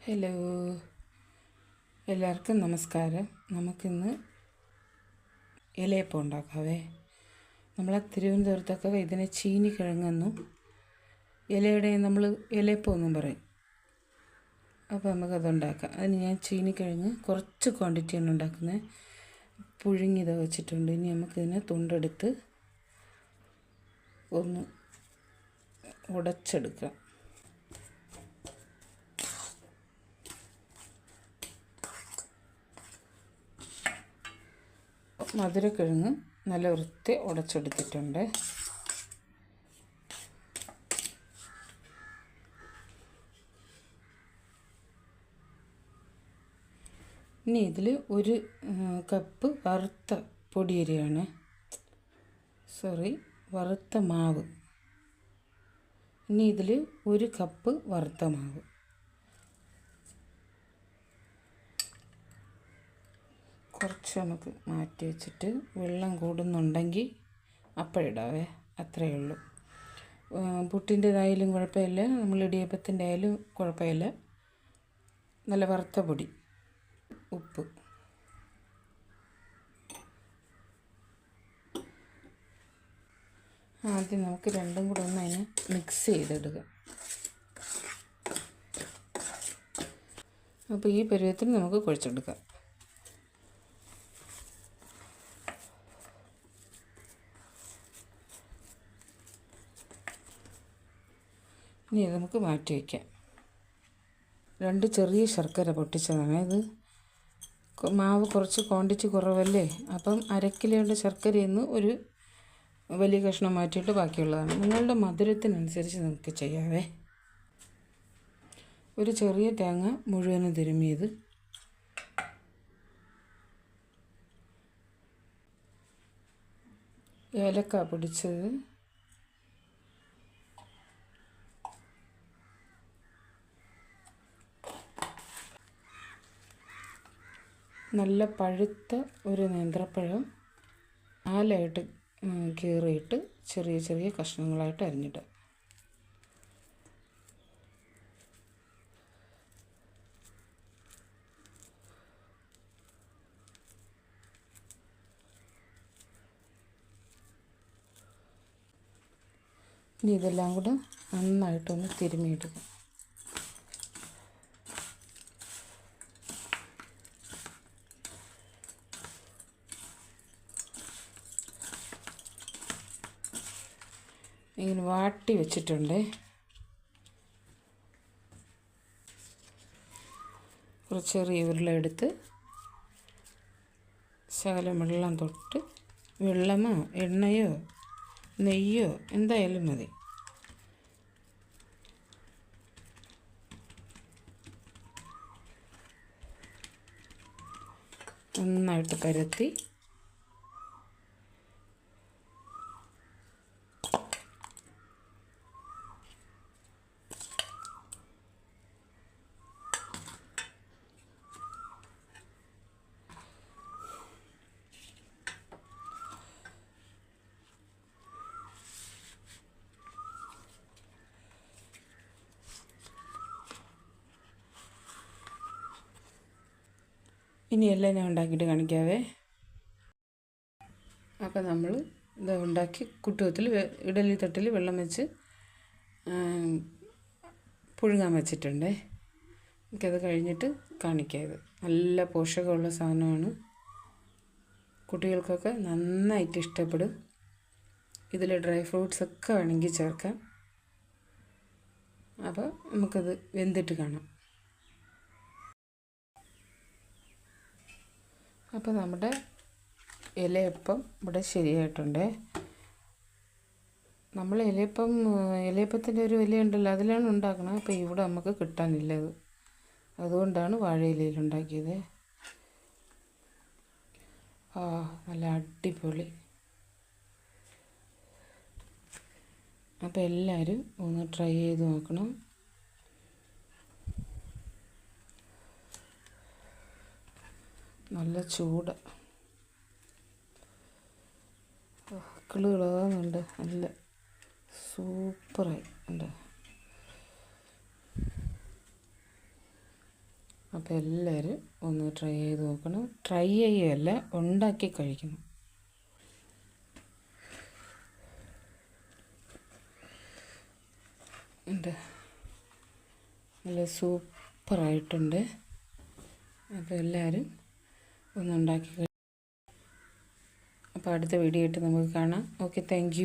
Hello എല്ലാവർക്കും നമസ്കാരം. നമുക്കിന്ന് ഇലയപ്പം ഉണ്ടാക്കാവേ. നമ്മളെ തിരുവനന്തപുരത്തൊക്കെ ഇതിനെ ചീനി കിഴങ്ങെന്നും ഇലയുടെ നമ്മൾ ഇലയപ്പം എന്നും പറയും. അപ്പോൾ നമുക്കത് ഉണ്ടാക്കാം. അതിന് ഞാൻ ചീനി കിഴങ്ങ് കുറച്ച് ക്വാണ്ടിറ്റിയാണ് ഉണ്ടാക്കുന്നത് പുഴുങ്ങിയത് വെച്ചിട്ടുണ്ട്. ഇനി നമുക്കിതിനെ തുണ്ടെടുത്ത് ഒന്ന് ഉടച്ചെടുക്കാം. മധുരക്കിഴങ്ങ് നല്ല വൃത്തി ഉടച്ചെടുത്തിട്ടുണ്ട്. ഇനി ഇതിൽ ഒരു കപ്പ് വറുത്ത പൊടിയരിയാണ്. സോറി വറുത്ത മാവ്. ഇനി ഇതിൽ ഒരു കപ്പ് വറുത്ത മാവ്. കുറച്ച് നമുക്ക് മാറ്റി വെച്ചിട്ട് വെള്ളം കൂടുന്നുണ്ടെങ്കിൽ അപ്പോഴിടാവേ അത്രയേ ഉള്ളൂ. പുട്ടിന്റേതായാലും കുഴപ്പമില്ല. നമ്മൾ ഇടിയപ്പത്തിന്റെ ആയാലും കുഴപ്പമില്ല. നല്ല വറുത്ത പൊടി. ഉപ്പ്. ആദ്യം നമുക്ക് രണ്ടും കൂടെ ഒന്ന് അതിനെ മിക്സ് ചെയ്തെടുക്കുക അപ്പോൾ ഈ പരുവത്തിന് നമുക്ക് കുഴച്ചെടുക്കാം. ഇനി നമുക്ക് മാറ്റി വയ്ക്കാം. രണ്ട് ചെറിയ ശർക്കര പൊട്ടിച്ചതാണ്. ഇത് മാവ് കുറച്ച് ക്വാണ്ടിറ്റി കുറവല്ലേ? അപ്പം അരക്കിലോയുടെ ശർക്കരയെന്ന് ഒരു വലിയ കഷ്ണം മാറ്റിയിട്ട് ബാക്കിയുള്ളതാണ്. നിങ്ങളുടെ മധുരത്തിനനുസരിച്ച് നമുക്ക് ചെയ്യാവേ. ഒരു ചെറിയ തേങ്ങ മുഴുവനും തിരുമിയത്. ഏലക്ക പൊടിച്ചത്. നല്ല പഴുത്ത ഒരു നേന്ത്രപ്പഴം നാലായിട്ട് കീറിയിട്ട് ചെറിയ ചെറിയ കഷ്ണങ്ങളായിട്ട് അരിഞ്ഞിട്ട് ഇനി ഇതെല്ലാം കൂടെ നന്നായിട്ടൊന്ന് തിരുമിയിടുക ഇങ്ങനെ വാട്ടി വെച്ചിട്ടുണ്ട്. കുറച്ച് ചെറിയ ഉരുള എടുത്ത് ശകലം വെള്ളം തൊട്ട് വെള്ളമോ എണ്ണയോ നെയ്യോ എന്തായാലും മതി. നന്നായിട്ട് പരത്തി ഇനിയെല്ലാം ഞാൻ ഉണ്ടാക്കിയിട്ട് കാണിക്കാവേ. അപ്പോൾ നമ്മൾ ഇത് ഉണ്ടാക്കി കുട്ടുവത്തിൽ ഇഡലി തട്ടിൽ വെള്ളം വെച്ച് പുഴുങ്ങാൻ വെച്ചിട്ടുണ്ടേ. എനിക്കത് കഴിഞ്ഞിട്ട് കാണിക്കാം നല്ല പോഷകമുള്ള സാധനമാണ്. കുട്ടികൾക്കൊക്കെ നന്നായിട്ട് ഇഷ്ടപ്പെടും. ഇതിൽ ഡ്രൈ ഫ്രൂട്ട്സ് ഒക്കെ വേണമെങ്കിൽ ചേർക്കാം. അപ്പോൾ നമുക്കത് വെന്തിട്ട് കാണാം. അപ്പോൾ നമ്മുടെ ഇലയപ്പം ഇവിടെ ശരിയായിട്ടുണ്ട്. നമ്മൾ ഇലയപ്പം ഇലയപ്പത്തിന്റെ ഒരു ഇലയുണ്ടല്ലോ അതിലാണ് ഉണ്ടാക്കുന്നത് അപ്പോൾ ഇവിടെ നമുക്ക് കിട്ടാനില്ല അത്. അതുകൊണ്ടാണ് വാഴയിലയിൽ ഉണ്ടാക്കിയത്. ആ നല്ല അടിപൊളി. അപ്പോൾ എല്ലാവരും ഒന്ന് ട്രൈ ചെയ്ത് നോക്കണം. നല്ല ചൂട്. കിളുകിളാന്നുണ്ട് നല്ല സൂപ്പറായി. ഉണ്ട് അപ്പോൾ എല്ലാവരും ഒന്ന് ട്രൈ ചെയ്ത് നോക്കണം. ട്രൈ ചെയ്യുകയല്ല ഉണ്ടാക്കി കഴിക്കണം. ഉണ്ട്. നല്ല സൂപ്പറായിട്ടുണ്ട്. അപ്പോൾ എല്ലാവരും ഒന്ന് ഉണ്ടാക്കി കഴി- അപ്പോൾ അടുത്ത വീഡിയോ ആയിട്ട് നമുക്ക് കാണാം. Okay thank